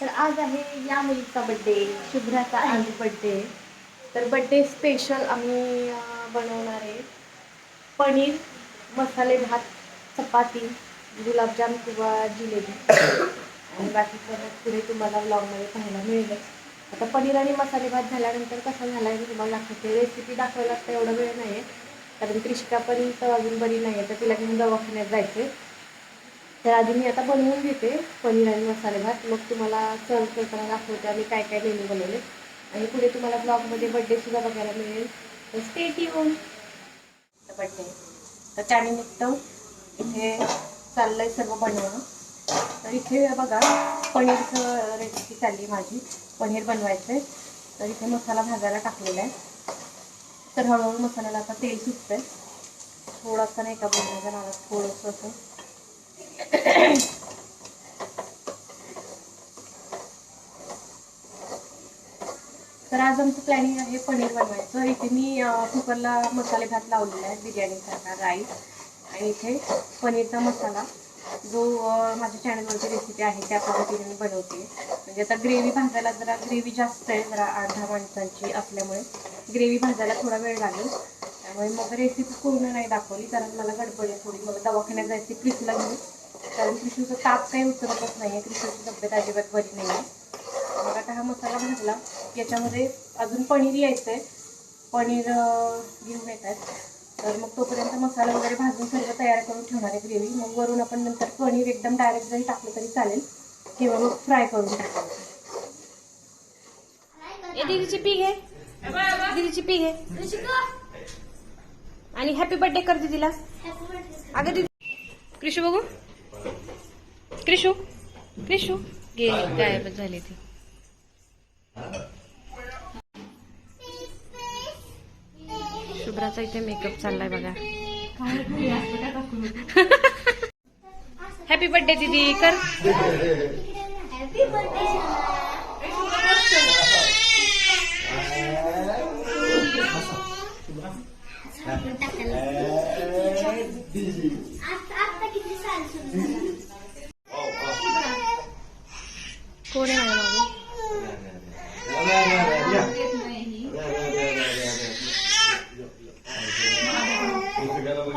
तर आज आहे या मुलीचा बड्डे शुभ्राचा आज बड्डे तर बड्डे स्पेशल आम्ही बनवणार आहे. पनीर मसाले भात चपाती गुलाबजाम किंवा जिलेबी. आणि बाकीचं पुढे तुम्हाला ब्लॉगमध्ये पाहायला मिळेल. आता पनीर आणि मसाले भात झाल्यानंतर कसा झाला आहे मी तुम्हाला दाखवते. रेसिपी दाखवायला आता एवढा वेळ नाही आहे कारण क्रिशिका पण तर अजून बरी नाही आहे तर तिला घेऊन दवाखान्यात जायचं आहे तर आधी मी आता बनवून घेते पनीर आणि मसाले भात. मग तुम्हाला सर्व करताना दाखवते आम्ही काय काय मेनू बनवले. आणि पुढे तुम्हाला ब्लॉगमध्ये बड्डेसुद्धा बघायला मिळेल. तर स्टेट येऊन बड्डे तर त्यानिमित्त इथे चाललंय सर्व बनवणं. तर इथे बघा पनीरचं रेसिपी चालली माझी. पनीर बनवायचं आहे तर इथे मसाला भाजायला टाकलेला आहे. तर हळूहळू मसाल्याला आता तेल सुटतंय. थोडासा नाही का बनवायचं मला थोडंसं असं तर आज आमचं प्लॅनिंग आहे पनीर बनवायचं. इथे मी कुकरला मसाले भात लावलेला आहे बिर्याणीसारखा राईस. आणि इथे पनीरचा मसाला जो माझ्या चॅनलवरची रेसिपी आहे त्या पद्धतीने मी बनवते. म्हणजे आता ग्रेव्ही भाजायला जरा ग्रेव्ही जास्त आहे जरा आठ दहा माणसांची असल्यामुळे. ग्रेव्ही भाजायला थोडा वेळ लागेल. त्यामुळे मग रेसिपी पूर्ण नाही दाखवली कारण मला गडबड आहे थोडी. मला दवाखान्यात जायची क्रिशला घेऊन. कारण क्रिशूचा ताप काही उतरतच नाही आहे क्रिसूची तब्येत अजिबात बरी नाही आहे मग आता हा मसाला भाजला याच्यामध्ये अजून पनीर यायचं आहे पनीर घेऊन येत आहेत तर मग तोपर्यंत मसाला वगैरे भाजून सर्व तयार करून ठेवणार आहे ग्रेव्ही मग वरून आपण नंतर पनीर एकदम डायरेक्ट जरी टाकलं तरी चालेल. किंवा मग फ्राय करून टाकायचं दिदीची दीदीची पी घे दीदीची पी घे आणि हॅपी बर्थडे कर दीदीला. अगं दीदी. क्रिशू बघू. क्रिशू. क्रिशू. गेली गायबच झाली ती. शुभ्राचा इथे मेकअप चाललाय बघा. हॅपी बर्थडे दीदी. कर. कोण आहे माझ्या मागे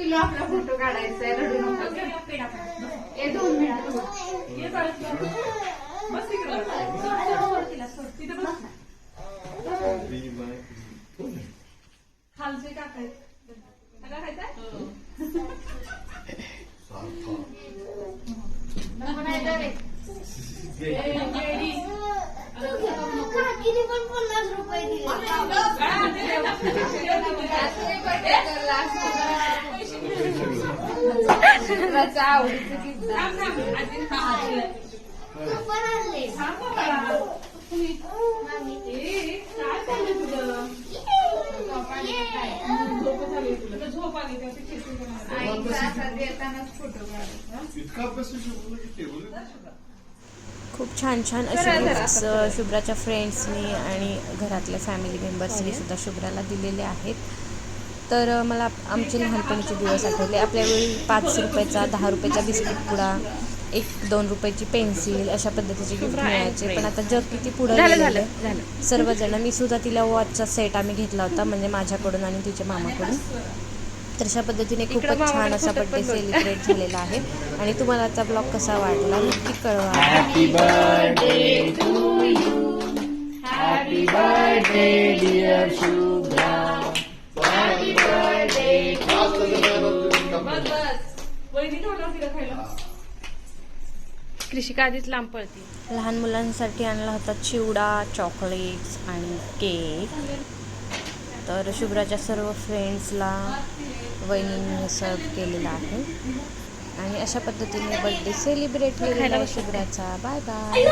आपला फोटो काढायचा आहे रडू नको ए दोन मिनिटं काकीने पण पन्नास रुपये खूप छान छान असे गिफ्ट्स अ, शुभ्राच्या फ्रेंड्सनी आणि घरातल्या फॅमिली मेंबर्सनी सुद्धा शुभ्राला दिलेले आहेत. तर मला आमचे लहानपणीचे दिवस आठवले. आपल्या वेळी पाच रुपयाचा दहा रुपयाचा बिस्किट पुडा एक दोन रुपयाची पेन्सिल अशा पद्धतीचे गिफ्ट मिळायचे. पण आता जग किती पुढे झालं सर्वजण मी सुद्धा तिला वॉचचा सेट आम्ही घेतला होता म्हणजे माझ्याकडून आणि तिच्या मामाकडून. तर अशा पद्धतीने खूपच छान असा बड्डे. सेलिब्रेट झालेला आहे. आणि तुम्हाला आजचा ब्लॉग कसा वाटला नक्की कळवा. कृषिका आधीच लांब पळते. लहान मुलांसाठी आणला होता चिवडा चॉकलेट्स आणि केक तर शुभ्राच्या सर्व फ्रेंड्सला वहिनींनी सर्व केलेला आहे. आणि अशा पद्धतीने बर्थडे सेलिब्रेट केलेला आहे शुभ्राचा. Bye bye